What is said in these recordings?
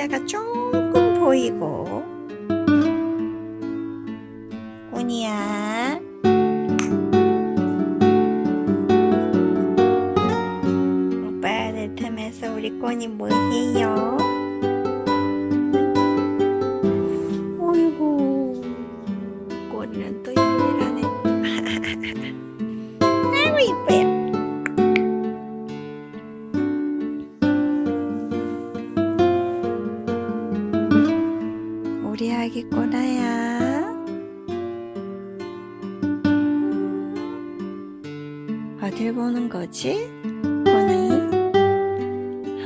상자가 조금 보이고. 운이야. 오빠를 틈에서 우리 꼬니 뭐해요? 어이구. 꼬리는 또 일을 하네. 아이고 이뻐요. 꼬나야 어딜 보는 거지? 꼬니?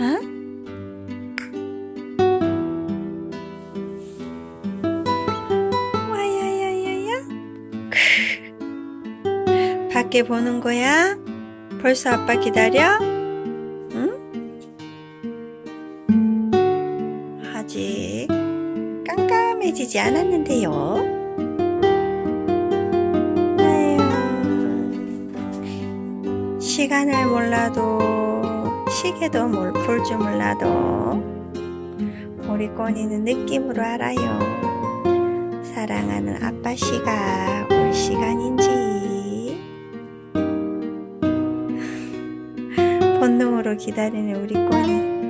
어? 와야야야야 밖에 보는 거야? 벌써 아빠 기다려? 깜깜해지지 않았는데요. 시간을 몰라도 시계도 볼줄 몰라도 우리 꼬니는 느낌으로 알아요. 사랑하는 아빠 씨가 올 시간인지 본능으로 기다리는 우리 꼬니.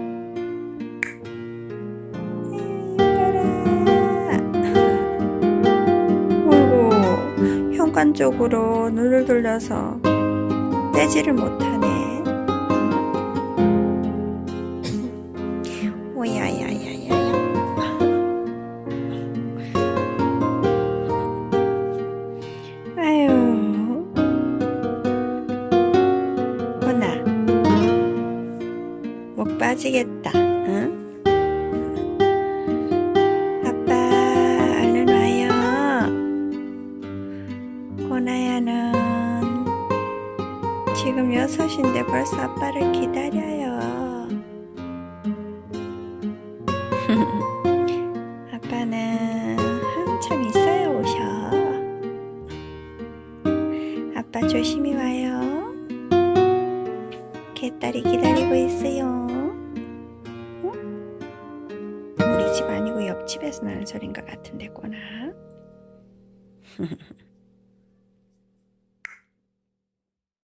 현관 쪽으로 눈을 돌려서 떼지를 못하네. 오야야야야. 아유. 호나. 목 빠지겠다. 호나야는 지금 6시인데 벌써 아빠를 기다려요. 아빠는 한참 있어야 오셔. 아빠 조심히 와요. 개딸이 기다리고 있어요. 응? 우리 집 아니고 옆집에서 나는 소린 것 같은데 꼬나.